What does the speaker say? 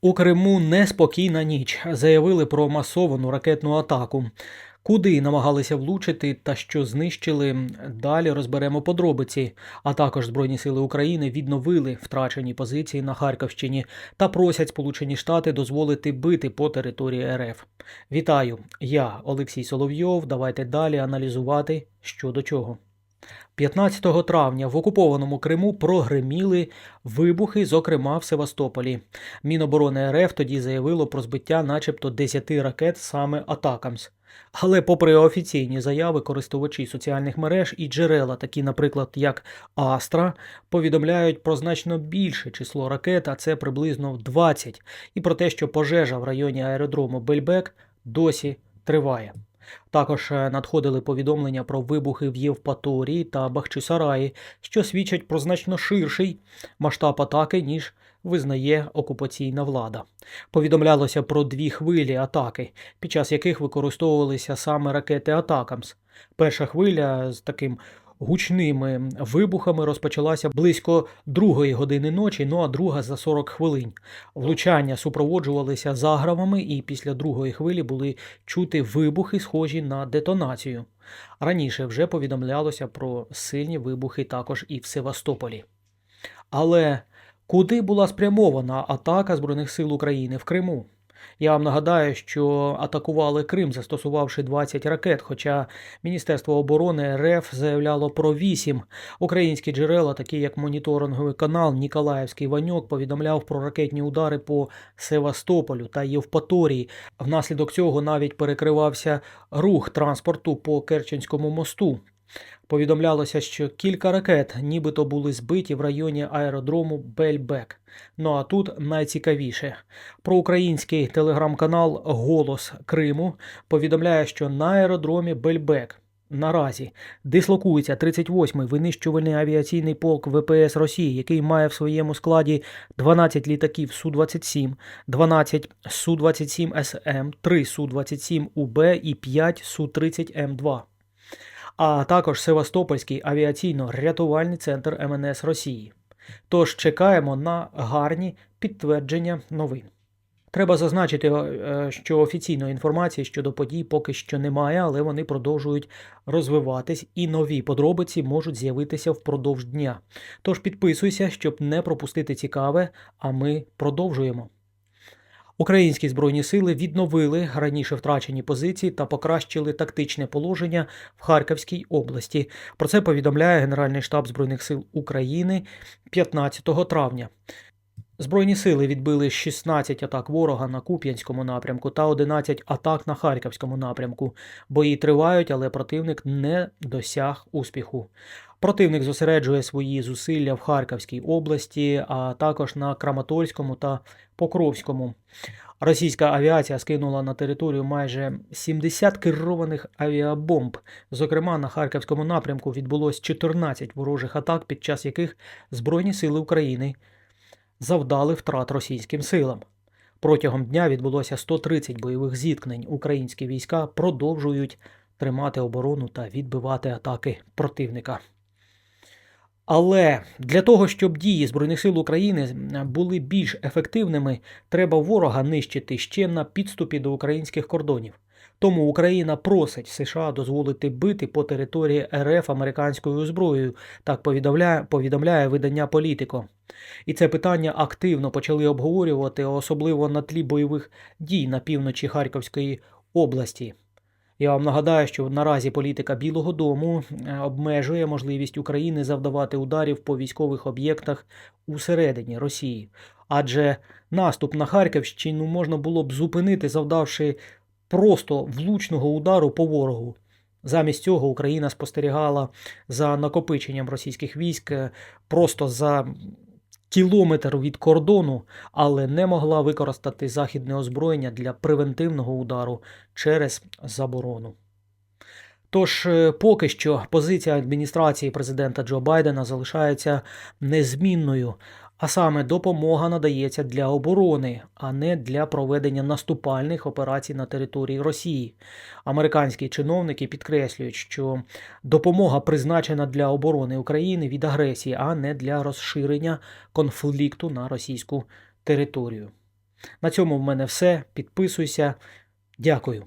У Криму неспокійна ніч. Заявили про масовану ракетну атаку. Куди намагалися влучити та що знищили, далі розберемо подробиці. А також Збройні сили України відновили втрачені позиції на Харківщині та просять Сполучені Штати дозволити бити по території РФ. Вітаю, я Олексій Соловйов. Давайте далі аналізувати що до чого. 15 травня в окупованому Криму прогреміли вибухи, зокрема в Севастополі. Міноборони РФ тоді заявило про збиття начебто 10 ракет саме Атакамс. Але, попри офіційні заяви, користувачі соціальних мереж і джерела, такі, наприклад, як Астра, повідомляють про значно більше число ракет, а це приблизно в 20, і про те, що пожежа в районі аеродрому Бельбек досі триває. Також е, надходили повідомлення про вибухи в Євпаторії та Бахчисараї, що свідчать про значно ширший масштаб атаки, ніж визнає окупаційна влада. Повідомлялося про дві хвилі атаки, під час яких використовувалися саме ракети Атакамс. Перша хвиля з таким гучними вибухами розпочалася близько другої години ночі, ну а друга за 40 хвилин. Влучання супроводжувалися загравами, і після другої хвилі були чути вибухи, схожі на детонацію. Раніше вже повідомлялося про сильні вибухи також і в Севастополі. Але куди була спрямована атака Збройних сил України в Криму? Я вам нагадаю, що атакували Крим, застосувавши 20 ракет. Хоча Міністерство оборони РФ заявляло про 8. Українські джерела, такі як моніторинговий канал Ніколаївський Ваньок, повідомляв про ракетні удари по Севастополю та Євпаторії. Внаслідок цього навіть перекривався рух транспорту по Керченському мосту. Повідомлялося, що кілька ракет нібито були збиті в районі аеродрому Бельбек. Ну а тут найцікавіше. Проукраїнський телеграм-канал Голос Криму повідомляє, що на аеродромі Бельбек наразі дислокується 38-й винищувальний авіаційний полк ВПС Росії, який має в своєму складі 12 літаків Су-27, 12 Су-27 СМ, 3 Су-27 УБ і 5 Су-30 М2 а також Севастопольський авіаційно-рятувальний центр МНС Росії. Тож чекаємо на гарні підтвердження новин. Треба зазначити, е, що офіційної інформації щодо подій поки що немає, але вони продовжують розвиватись і нові подробиці можуть з'явитися впродовж дня. Тож підписуйся, щоб не пропустити цікаве, а ми продовжуємо. Українські збройні сили відновили раніше втрачені позиції та покращили тактичне положення в Харківській області. Про це повідомляє Генеральний штаб Збройних сил України 15 травня. Збройні сили відбили 16 атак ворога на Куп'янському напрямку та 11 атак на Харківському напрямку. Бої тривають, але противник не досяг успіху. Противник зосереджує свої зусилля в Харківській області, а також на Краматорському та Покровському. Російська авіація скинула на територію майже 70 керованих авіабомб. Зокрема, на Харківському напрямку відбулось 14 ворожих атак, під час яких Збройні сили України завдали втрат російським силам. Протягом дня відбулося 130 бойових зіткнень. Українські війська продовжують тримати оборону та відбивати атаки противника. Але для того, щоб дії Збройних сил України були більш ефективними, треба ворога нищити ще на підступі до українських кордонів. Тому Україна просить США дозволити бити по території РФ американською зброєю, так повідомляє, повідомляє видання Політико. І це питання активно почали обговорювати, особливо на тлі бойових дій на півночі Харківської області. Я вам нагадаю, що наразі політика Білого Дому е, обмежує можливість України завдавати ударів по військових об'єктах усередині Росії, адже наступ на Харківщину можна було б зупинити, завдавши просто влучного удару по ворогу. Замість цього Україна спостерігала за накопиченням російських військ е, просто за кілометр від кордону, але не могла використати західне озброєння для превентивного удару через заборону. Тож, е, поки що позиція адміністрації президента Джо Байдена залишається незмінною, а саме допомога надається для оборони, а не для проведення наступальних операцій на території Росії. Американські чиновники підкреслюють, що допомога призначена для оборони України від агресії, а не для розширення конфлікту на російську територію. На цьому в мене все. Підписуйся. Дякую.